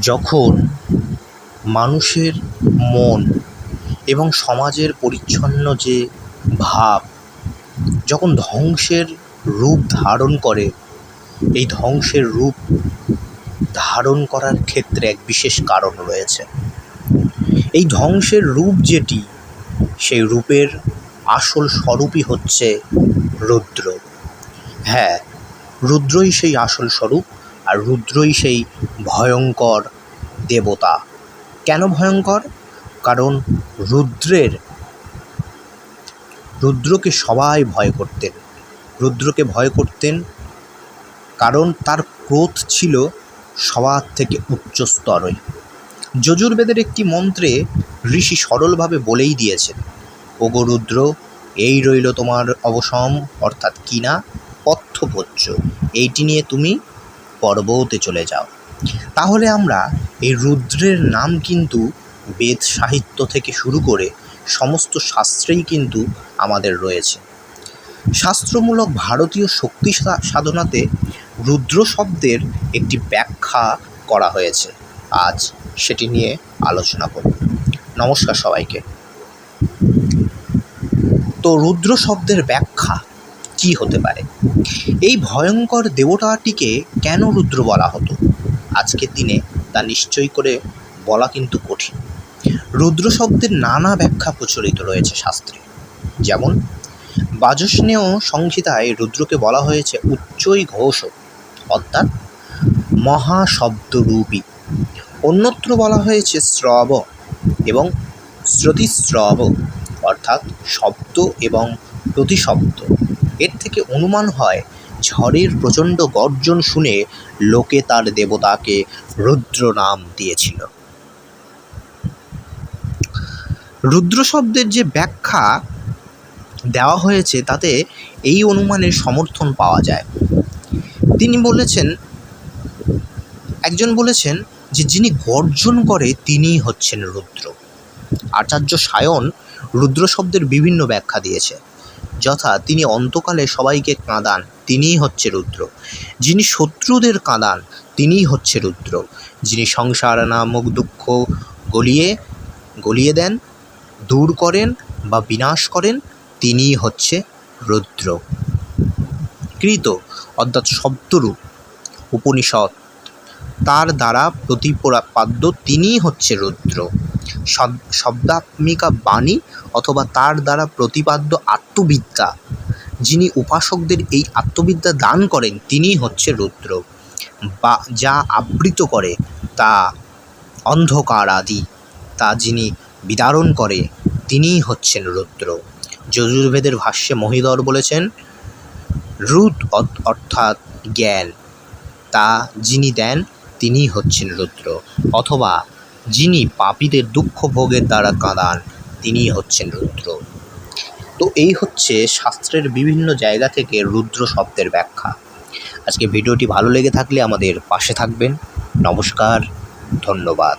যখন মানুষের মন এবং সমাজের পরিচ্ছন্ন যে ভাব, যখন ধ্বংসের রূপ ধারণ করে, এই ধ্বংসের রূপ ধারণ করার ক্ষেত্রে এক বিশেষ কারণ রয়েছে। এই ধ্বংসের রূপ যেটি, সেই রূপের আসল স্বরূপই হচ্ছে রুদ্র। হ্যাঁ রুদ্রই সেই আসল স্বরূপ। আর রুদ্রই সেই ভয়ঙ্কর দেবতা। কেন ভয়ঙ্কর? কারণ রুদ্রের, রুদ্রকে সবাই ভয় করতেন। রুদ্রকে ভয় করতেন কারণ তার ক্রোধ ছিল সবার থেকে উচ্চ স্তরে। যজুর্বেদের একটি মন্ত্রে ঋষি সরলভাবে বলেই দিয়েছেন, ওগো রুদ্র, এই রইল তোমার অবসম, অর্থাৎ কিনা পথ্যপোচ্য এইটি নিয়ে তুমি পর্বতে চলে যাও। তাহলে আমরা এই রুদ্রের নাম কিন্তু বেদ সাহিত্য থেকে শুরু করে সমস্ত শাস্ত্রেই কিন্তু আমাদের রয়েছে। শাস্ত্রমূলক ভারতীয় শক্তি সাধনাতে রুদ্র শব্দের একটি ব্যাখ্যা করা হয়েছে। আজ সেটি নিয়ে আলোচনা করব। নমস্কার সবাইকে। তো রুদ্র শব্দের ব্যাখ্যা কি হতে পারে? এই ভয়ঙ্কর দেবতাটিকে কেন রুদ্র বলা হতো? আজকের দিনে তা নিশ্চয় করে বলা কিন্তু কঠিন। রুদ্র শব্দের নানা ব্যাখ্যা প্রচলিত রয়েছে শাস্ত্রে। যেমন, বাজস্নেয় সংহিতায় রুদ্রকে বলা হয়েছে উচ্চই ঘোষ, অর্থাৎ মহাশব্দরূপী। অন্যত্র বলা হয়েছে শ্রব এবং শ্রুতিশ্রব অর্থাৎ শব্দ এবং প্রতিশব্দ। এর থেকে অনুমান হয়, ঝড়ের প্রচণ্ড গর্জন শুনে লোকে তার দেবতাকে রুদ্র নাম দিয়েছিল। রুদ্র শব্দের যে ব্যাখ্যা দেওয়া হয়েছে, তাতে এই অনুমানের সমর্থন পাওয়া যায়। তিনি বলেছেন, একজন বলেছেন যে যিনি গর্জন করে তিনিই হচ্ছেন রুদ্র। আচার্য সায়ন রুদ্র শব্দের বিভিন্ন ব্যাখ্যা দিয়েছে। যথা তিনি অন্তকালে সবাইকে কাঁদান, তিনিই হচ্ছে রুদ্র। যিনি শত্রুদের কাঁদান, তিনিই হচ্ছে রুদ্র। যিনি সংসার নামক দুঃখ গলিয়ে গলিয়ে দেন, দূর করেন বা বিনাশ করেন, তিনিই হচ্ছে রুদ্র। কৃত অর্থাৎ শব্দরূপ উপনিষদ তার দ্বারা প্রতিপাদ্য তিনিই হচ্ছে রুদ্র। শব্দাত্মিকা বাণী অথবা তার দ্বারা প্রতিপাদ্য আত্মবিদ্যা। যিনি উপাসকদের এই আত্মবিদ্যা দান করেন, তিনিই হচ্ছে রুদ্র। বা, যা আবৃত করে, তা অন্ধকার আদি তা যিনি বিদারণ করে, তিনিই হচ্ছেন রুদ্র। যজুর্বেদের ভাষ্যে মহিধর বলেছেন, রুদ অর্থ- অর্থাৎ জ্ঞান। তা যিনি দেন, তিনিই হচ্ছেন রুদ্র। অথবা যিনি পাপীদের দুঃখ ভোগের দ্বারা কাঁদান তিনি হচ্ছেন রুদ্র। তো এই হচ্ছে শাস্ত্রের বিভিন্ন জায়গা থেকে রুদ্র শব্দের ব্যাখ্যা। আজকে ভিডিওটি ভালো লেগে থাকলে আমাদের পাশে থাকবেন। নমস্কার, ধন্যবাদ।